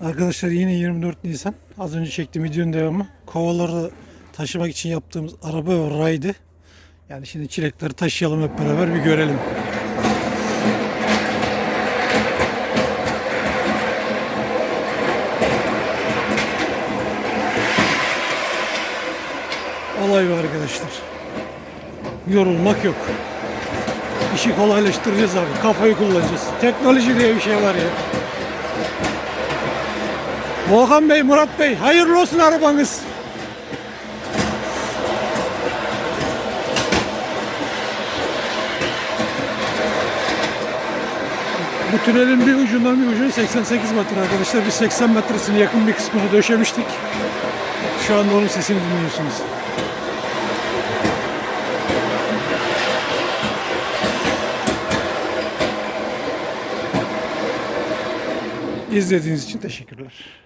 Arkadaşlar yine 24 Nisan. Az önce çektiğim videonun devamı. Kovaları taşımak için yaptığımız araba ve raydı. Yani şimdi çilekleri taşıyalım hep beraber bir görelim. Olay bu arkadaşlar. Yorulmak yok. İşi kolaylaştıracağız abi. Kafayı kullanacağız. Teknoloji diye bir şey var ya. Volkan Bey, Murat Bey hayırlı olsun arabanız. Bu tünelin bir ucundan bir ucuna 88 metre arkadaşlar. Biz 80 metresini yakın bir kısmını döşemiştik. Şu anda onun sesini dinliyorsunuz. İzlediğiniz için teşekkürler.